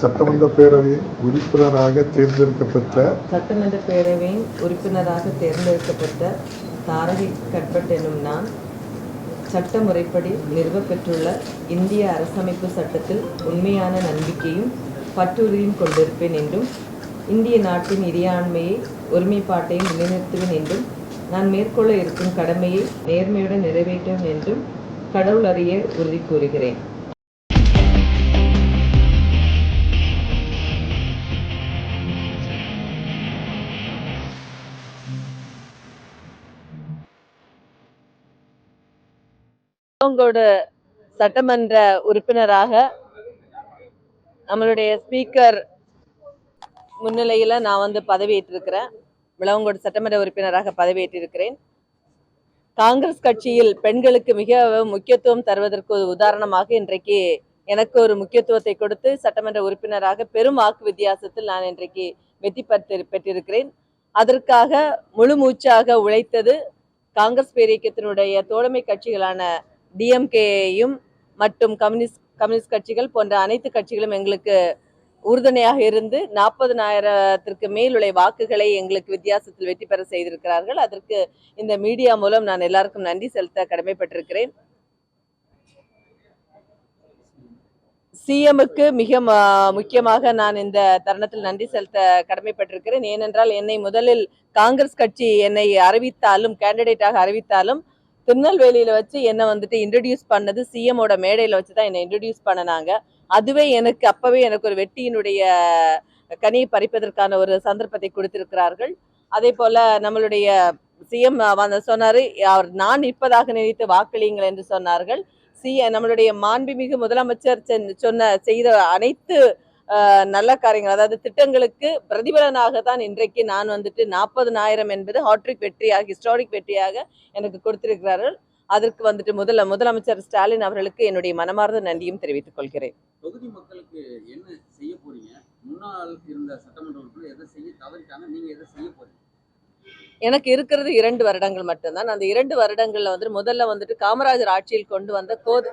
சட்டமன்ற பேரவையின் உறுப்பினராக தேர்ந்தெடுக்கப்பட்ட சட்டமன்ற பேரவையின் உறுப்பினராக தேர்ந்தெடுக்கப்பட்ட தாரகை கட்பட் எனும் நான் சட்ட முறைப்படி நிறுவப்பெற்றுள்ள இந்திய அரசமைப்பு சட்டத்தில் உண்மையான நம்பிக்கையும் பற்றுறுதியும் கொண்டிருப்பேன் என்றும் இந்திய நாட்டின் இறையாண்மையை ஒருமைப்பாட்டையும் நிலைநிறுத்துவேன் என்றும் நான் மேற்கொள்ள இருக்கும் கடமையை நேர்மையுடன் நிறைவேற்றுவேன் என்றும் கடவுள் அறிய உறுதி கூறுகிறேன். உங்களோட சட்டமன்ற உறுப்பினராக நம்மளுடைய ஸ்பீக்கர் முன்னிலையில் நான் வந்து பதவியேற்றிருக்கிறேன். விளவங்கோடு சட்டமன்ற உறுப்பினராக பதவியேற்றிருக்கிறேன். காங்கிரஸ் கட்சியில் பெண்களுக்கு மிக முக்கியத்துவம் தருவதற்கு ஒரு உதாரணமாக இன்றைக்கு எனக்கு ஒரு முக்கியத்துவத்தை கொடுத்து சட்டமன்ற உறுப்பினராக பெரும் வாக்கு வித்தியாசத்தில் நான் இன்றைக்கு வெற்றி பெற்று பெற்றிருக்கிறேன். அதற்காக முழு மூச்சாக உழைத்தது காங்கிரஸ் பேரியக்கத்தினுடைய தோழமை கட்சிகளான டிஎம்கேயும் மற்றும் கம்யூனிஸ்ட் கம்யூனிஸ்ட் கட்சிகள் போன்ற அனைத்து கட்சிகளும் எங்களுக்கு உறுதுணையாக இருந்து நாற்பதனாயிரத்திற்கு மேலுடைய வாக்குகளை எங்களுக்கு வித்தியாசத்தில் வெற்றி பெற செய்திருக்கிறார்கள். அதற்கு இந்த மீடியா மூலம் நான் எல்லாருக்கும் நன்றி செலுத்த கடமைப்பட்டிருக்கிறேன். சிஎம்முக்கு மிக முக்கியமாக நான் இந்த தருணத்தில் நன்றி செலுத்த கடமைப்பட்டிருக்கிறேன். ஏனென்றால் என்னை முதலில் காங்கிரஸ் கட்சி என்னை அறிவித்தாலும் கேண்டிடேட்டாக அறிவித்தாலும் திருநெல்வேலியில வச்சு என்னை வந்துட்டு இன்ட்ரடியூஸ் பண்ணது சிஎம்மோட மேடையில வச்சு தான் என்னை இன்ட்ரடியூஸ் பண்ணினாங்க. அதுவே எனக்கு அப்பவே எனக்கு ஒரு வெட்டியினுடைய கனியை பறிப்பதற்கான ஒரு சந்தர்ப்பத்தை கொடுத்திருக்கிறார்கள். அதே போல நம்மளுடைய சிஎம் வந்து சொன்னாரு அவர் நான் நிற்பதாக நினைத்து வாக்களியுங்கள் என்று சொன்னார்கள். சி நம்மளுடைய மாண்புமிகு முதலமைச்சர் சென்- சொன்ன செய்த அனைத்து நல்ல காரியங்கள். அதாவது திட்டங்களுக்கு பிரதிபலனாக தான் இன்றைக்கு நான் வந்துட்டு நாற்பதனாயிரம் என்பது ஹாட்ரிக் வெற்றியாக ஹிஸ்டாரிக் வெற்றியாக எனக்கு கொடுத்திருக்கிறார்கள். அதற்கு வந்துட்டு முதல முதலமைச்சர் ஸ்டாலின் அவர்களுக்கு என்னுடைய மனமார்ந்த நன்றியும் தெரிவித்துக் கொள்கிறேன். தொகுதி மக்களுக்கு என்ன செய்ய போறீங்க? முன்னாள் இருந்த சட்டமன்ற எதை செய்ய தவறிட்டாங்க? நீங்க எதை செய்ய போறீங்க? எனக்கு இருக்கிறது இரண்டு வருடங்கள் மட்டும்தான். அந்த இரண்டு வருடங்கள்ல வந்துட்டு முதல்ல வந்துட்டு காமராஜர் ஆட்சியில் கொண்டு வந்த கோது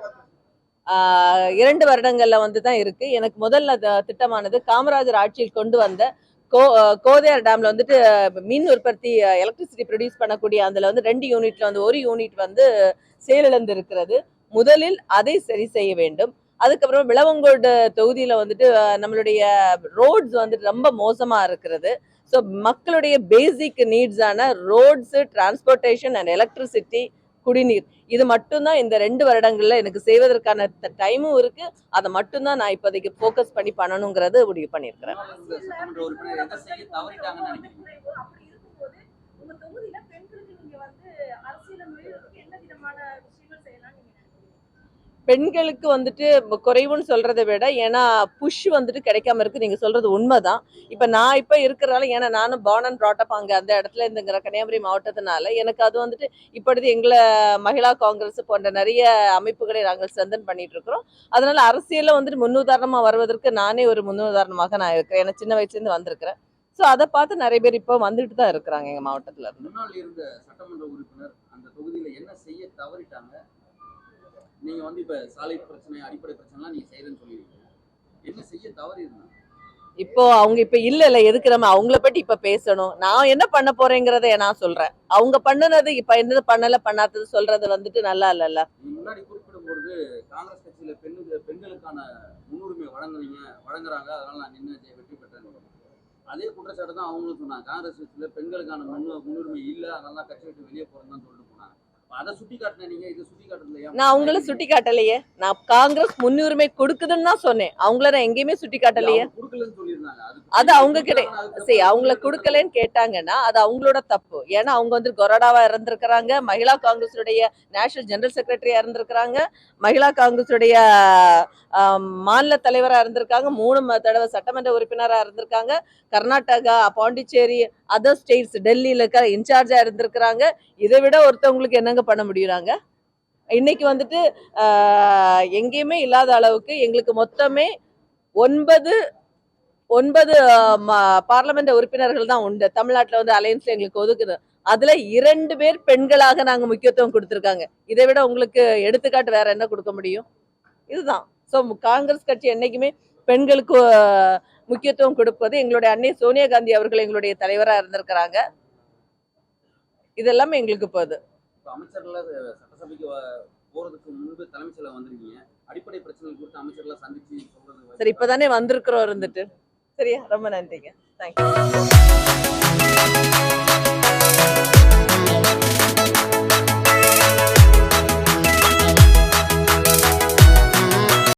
இரண்டு வருடங்கள்ல வந்து தான் இருக்கு. எனக்கு முதல்ல திட்டமானது காமராஜர் ஆட்சியில் கொண்டு வந்த கோ கோதையார் டேம்ல வந்துட்டு மின் உற்பத்தி எலக்ட்ரிசிட்டி ப்ரொடியூஸ் பண்ணக்கூடிய அதுல வந்து ரெண்டு யூனிட்ல வந்து ஒரு யூனிட் வந்து செயலிழந்து இருக்கிறது முதலில் அதை சரி செய்ய வேண்டும். அதுக்கப்புறம் விளவங்கோடு தொகுதியில வந்துட்டு நம்மளுடைய ரோட்ஸ் வந்துட்டு ரொம்ப மோசமா இருக்கிறது. ஸோ மக்களுடைய பேசிக் நீட்ஸான ரோட்ஸு டிரான்ஸ்போர்ட்டேஷன் அண்ட் எலக்ட்ரிசிட்டி குடிநீர். இது மட்டும்தான் இந்த ரெண்டு வருடங்கள்ல எனக்கு செய்வதற்கான டைமும் இருக்கு. அதை மட்டும்தான் நான் இப்போதைக்கு ஃபோக்கஸ் பண்ணி பண்ணணுங்கிறது முடிவு பண்ணியிருக்கிறேன். தொகுதியில பெண்களுக்கு நீங்க வந்து அரசியல் என்ன விதமான பெண்களுக்கு வந்துட்டு குறைவுன்னு சொல்றதை விட ஏன்னா புஷ் வந்துட்டு கிடைக்காம இருக்கு. நீங்க சொல்றது உண்மைதான். இப்ப நான் இப்ப இருக்கிறனால ஏன்னா நானும் பார்ன் அண்ட் ப்ராட்டப் அங்க அந்த இடத்துல இருந்துங்கிற கன்னியாகுமரி மாவட்டத்தினால எனக்கு அது வந்துட்டு இப்பொழுது எங்களை மகிழா காங்கிரஸ் போன்ற நிறைய அமைப்புகளை நாங்கள் சந்தன் பண்ணிட்டு இருக்கிறோம். அதனால அரசியல வந்துட்டு முன்னுதாரணமா வருவதற்கு நானே ஒரு முன்னுதாரணமாக நான் இருக்கிறேன். ஏன்னா சின்ன வயசுல இருந்து வந்திருக்கிறேன். ஸோ அதை பார்த்து நிறைய பேர் இப்போ வந்துட்டு தான் இருக்கிறாங்க எங்க மாவட்டத்துல இருந்து. முன்னாள் இருந்த சட்டமன்ற உறுப்பினர் அந்த தொகுதியில் என்ன செய்ய தவறிட்டாங்க? நீங்க வந்து இப்ப சாலை பிரச்சனை அடிப்படை பிரச்சனைலாம் நீங்க செய்யறேன்னு சொல்லிருக்கீங்க. என்ன செய்ய தவறி இருந்தாங்க இப்போ அவங்க இப்ப இல்ல இல்ல எதுக்கு நம்ம அவங்கள பத்தி இப்ப பேசணும்? நான் என்ன பண்ண போறேங்கிறத நான் சொல்றேன். அவங்க பண்ணுனது இப்ப என்னது பண்ணல பண்ணாதது சொல்றது வந்துட்டு நல்லா இல்லல்ல. முன்னாடி குறிப்பிடும் பொழுது காங்கிரஸ் கட்சியில பெண்ணுக்கு பெண்களுக்கான முன்னுரிமை வழங்குறீங்க வழங்குறாங்க. அதனால நான் நின்று வெற்றி பெற்றேன் அதே குற்றச்சாட்டு தான் அவங்களும் சொன்னாங்க. காங்கிரஸ் கட்சியில பெண்களுக்கான முன்னு முன்னுரிமை இல்ல. அதனால தான் கட்சி விட்டு வெளியே போறேன்னு தான் சொல்லிட்டு நான் அவங்கள சுட்டி காட்டலையே. நான் காங்கிரஸ் முன்னுரிமை கொடுக்குதுன்னு தான் சொன்னேன். அவங்கள நான் எங்கேயுமே சுட்டி காட்டலையே. அது அவங்க கிடை- சரி அவங்கள கொடுக்கலன்னு கேட்டாங்கன்னா அது அவங்களோட தப்பு. ஏன்னா அவங்க வந்து கொரோடாவா இருந்திருக்கிறாங்க மகிழா காங்கிரஸுடைய நேஷனல் ஜெனரல் செக்ரட்டரியா இருந்திருக்கிறாங்க மகிழா காங்கிரஸுடைய மாநில தலைவரா இருந்திருக்காங்க மூணு தடவை சட்டமன்ற உறுப்பினரா இருந்திருக்காங்க கர்நாடகா பாண்டிச்சேரி அதர் ஸ்டேட்ஸ் டெல்லியில் இருக்க இன்சார்ஜாக இருந்திருக்கிறாங்க. இதை விட ஒருத்தவங்களுக்கு என்னங்க பண்ண முடியுறாங்க? இன்னைக்கு வந்துட்டு எங்கேயுமே இல்லாத அளவுக்கு எங்களுக்கு மொத்தமே ஒன்பது ஒன்பது பார்லமெண்ட் உறுப்பினர்கள் தான் உண்டு. தமிழ்நாட்டில் வந்து அலையன்ஸ்ல எங்களுக்கு ஒதுக்குது. அதுல இரண்டு பேர் பெண்களாக நாங்க முக்கியத்துவம் கொடுத்துருக்காங்க. இதை விட உங்களுக்கு எடுத்துக்காட்டு வேற என்ன கொடுக்க முடியும்? இதுதான். ஸோ காங்கிரஸ் கட்சி என்னைக்குமே பெண்களுக்கு முக்கியத்துவம் கொடுப்பது எங்களுடைய அன்னை சோனியா காந்தி அவர்கள் எங்களுடைய தலைவரா இருந்திருக்கிறாங்க. இதெல்லாம் எங்களுக்கு போகுது அமைச்சர்ல சட்டசபைக்கு போறதுக்கு முன்பு தலைமைச் செயலர் வந்திருக்கீங்க. அடிப்படை பிரச்சனைகள் குறித்து அமைச்சர்லாம் சந்திச்சு சொல்றது சரி இப்பதானே வந்திருக்கிறோம் இருந்துட்டு. சரியா ரொம்ப நன்றிங்க. தேங்க்யூ